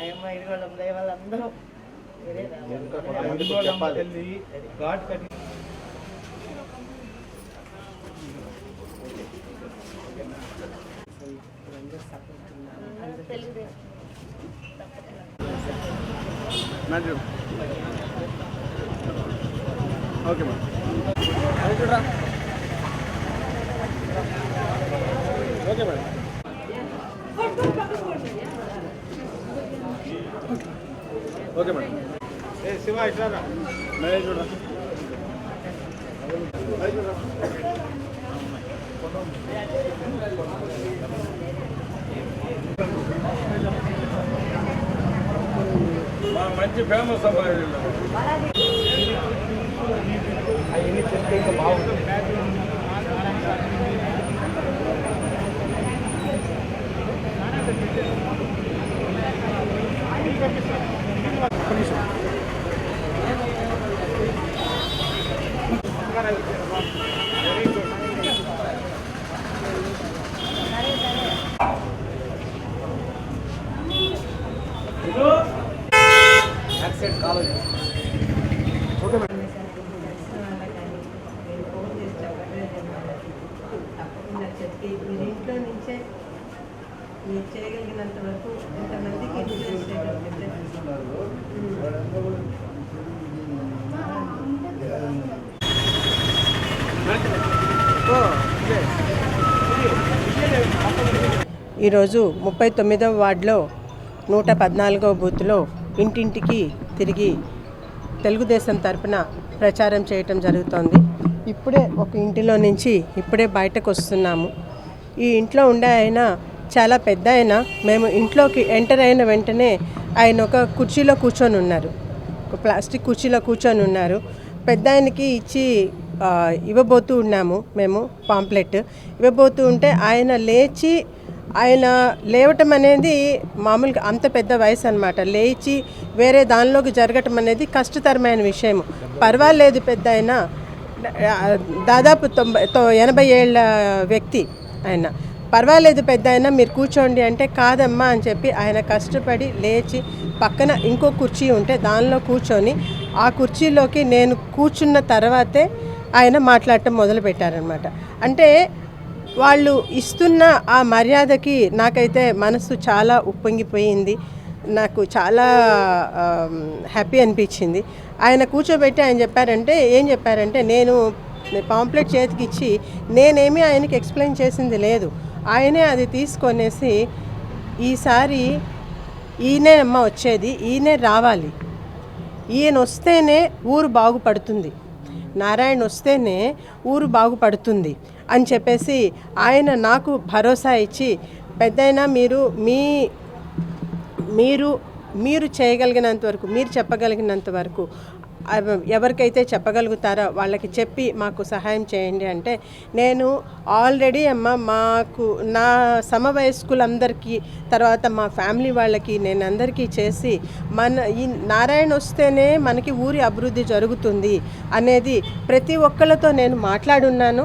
అయ్యమ్మ ఇడిగోళ్ళం దయ చెప్పాలి. ఘాట్ కట్టి. మేడం ఓకే మేడం అది చూడరా. Okay madam okay madam. ఏ శివ ఇట్లా చూడరా చూడరా మా మంచి ఫేమస్ అబ్బాయి అవన్నీ చెప్తే ఇంకా బాగుంటుంది. దర్శనం వల్ల ఫోన్ తప్పకుండా చెప్పి మీరు ఇంట్లో నుంచే మీరు చేయగలిగినంత వరకు ఎంతమందికి ఇన్ఫ్లుయెన్స్ ఈరోజు ముప్పై తొమ్మిదవ వార్డులో నూట పద్నాలుగవ బూత్లో ఇంటింటికి తిరిగి తెలుగుదేశం తరపున ప్రచారం చేయటం జరుగుతోంది. ఇప్పుడే ఒక ఇంటిలో నుంచి ఇప్పుడే బయటకు వస్తున్నాము. ఈ ఇంట్లో ఉండే ఆయన చాలా పెద్ద ఆయన. మేము ఇంట్లోకి ఎంటర్ అయిన వెంటనే ఆయన ఒక కుర్చీలో కూర్చొని ఉన్నారు. ఒక ప్లాస్టిక్ కుర్చీలో కూర్చొని ఉన్నారు. పెద్ద ఆయనకి ఇచ్చి ఇవ్వబోతూ ఉన్నాము మేము పాంప్లెట్. ఇవ్వబోతూ ఉంటే ఆయన లేచి ఆయన లేవటం అనేది మామూలుగా అంత పెద్ద వయసు అనమాట లేచి వేరే దానిలోకి జరగటం అనేది కష్టతరమైన విషయము. పర్వాలేదు పెద్ద ఆయన. దాదాపు తొంభై ఎనభై ఏళ్ళ వ్యక్తి ఆయన. పర్వాలేదు పెద్ద ఆయన మీరు కూర్చోండి అంటే కాదమ్మా అని చెప్పి ఆయన కష్టపడి లేచి పక్కన ఇంకో కుర్చీ ఉంటే దానిలో కూర్చొని ఆ కుర్చీలోకి నేను కూర్చున్న తర్వాతే ఆయన మాట్లాడటం మొదలుపెట్టారనమాట అంటే వాళ్ళు ఇస్తున్న ఆ మర్యాదకి నాకైతే మనసు చాలా ఉప్పొంగిపోయింది. నాకు చాలా హ్యాపీ అనిపించింది. ఆయన కూర్చోబెట్టి ఆయన చెప్పారంటే ఏం చెప్పారంటే నేను పాంప్లెట్ చేతికిచ్చి నేనేమి ఆయనకి ఎక్స్ప్లెయిన్ చేసింది లేదు. ఆయనే అది తీసుకొనేసి ఈసారి ఈయనే అమ్మ వచ్చేది ఈయనే రావాలి. ఈయన వస్తేనే ఊరు బాగుపడుతుంది. నారాయణ వస్తేనే ఊరు బాగుపడుతుంది అని చెప్పేసి ఆయన నాకు భరోసా ఇచ్చి పెద్దయినా మీరు మీ మీరు మీరు చేయగలిగినంత వరకు మీరు చెప్పగలిగినంత వరకు ఎవరికైతే చెప్పగలుగుతారో వాళ్ళకి చెప్పి మాకు సహాయం చేయండి అంటే నేను ఆల్రెడీ అమ్మ మాకు నా సమవయస్కులందరికీ తర్వాత మా ఫ్యామిలీ వాళ్ళకి నేను అందరికీ చేసి మన ఈ నారాయణ వస్తేనే మనకి ఊరి అభివృద్ధి జరుగుతుంది అనేది ప్రతి ఒక్కళ్ళతో నేను మాట్లాడున్నాను.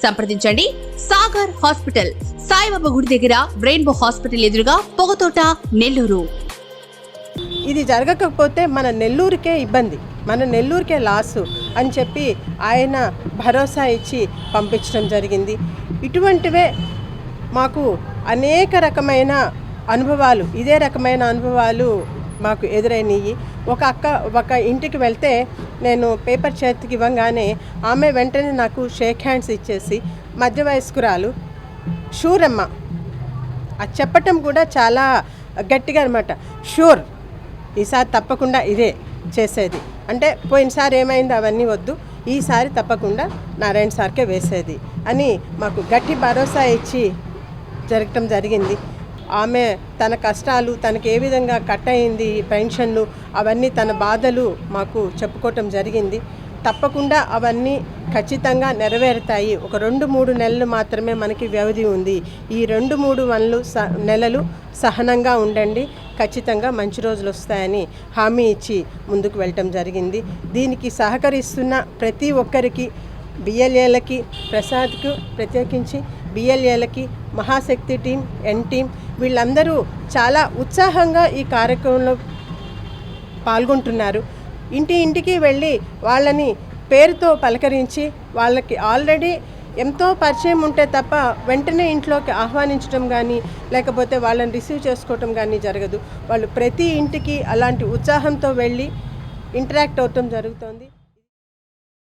సంప్రదించండి. సాగర్ హాస్పిటల్ సాయిబాబా గుడి దగ్గర రెయిన్బో హాస్పిటల్ ఎదురుగా పొగతోట నెల్లూరు. ఇది జరగకపోతే మన నెల్లూరుకే ఇబ్బంది మన నెల్లూరుకే లాసు అని చెప్పి ఆయన భరోసా ఇచ్చి పంపించడం జరిగింది. ఇటువంటివే మాకు అనేక రకమైన అనుభవాలు ఇదే రకమైన అనుభవాలు మాకు ఎదురైనవి ఒక అక్క ఒక ఇంటికి వెళ్తే నేను పేపర్ చేతికి ఇవ్వగానే ఆమె వెంటనే నాకు షేక్ హ్యాండ్స్ ఇచ్చేసి మధ్య వయస్కురాలు షూర్ అమ్మ అది చెప్పటం కూడా చాలా గట్టిగా అనమాట షూర్ ఈసారి తప్పకుండా ఇదే చేసేది. అంటే పోయినసారి ఏమైంది అవన్నీ వద్దు ఈసారి తప్పకుండా నారాయణ సార్కే వేసేది అని మాకు గట్టి భరోసా ఇచ్చి జరగటం జరిగింది. ఆమె తన కష్టాలు తనకి ఏ విధంగా కట్ అయింది పెన్షన్లు అవన్నీ తన బాధలు మాకు చెప్పుకోవటం జరిగింది. తప్పకుండా అవన్నీ ఖచ్చితంగా నెరవేరుతాయి. ఒక రెండు మూడు నెలలు మాత్రమే మనకి వ్యవధి ఉంది. ఈ రెండు మూడు వన్లు స నెలలు సహనంగా ఉండండి. ఖచ్చితంగా మంచి రోజులు వస్తాయని హామీ ఇచ్చి ముందుకు వెళ్ళటం జరిగింది. దీనికి సహకరిస్తున్న ప్రతి ఒక్కరికి బిఎల్ఏలకి ప్రసాద్కు ప్రత్యేకించి బిఎల్ఏలకి మహాశక్తి టీం ఎన్ టీం వీళ్ళందరూ చాలా ఉత్సాహంగా ఈ కార్యక్రమంలో పాల్గొంటున్నారు. ఇంటి ఇంటికి వెళ్ళి వాళ్ళని పేరుతో పలకరించి వాళ్ళకి ఆల్రెడీ ఎంతో పరిచయం ఉంటే తప్ప వెంటనే ఇంట్లోకి ఆహ్వానించడం కానీ లేకపోతే వాళ్ళని రిసీవ్ చేసుకోవటం కానీ జరగదు. వాళ్ళు ప్రతి ఇంటికి అలాంటి ఉత్సాహంతో వెళ్ళి ఇంటరాక్ట్ అవటం జరుగుతుంది.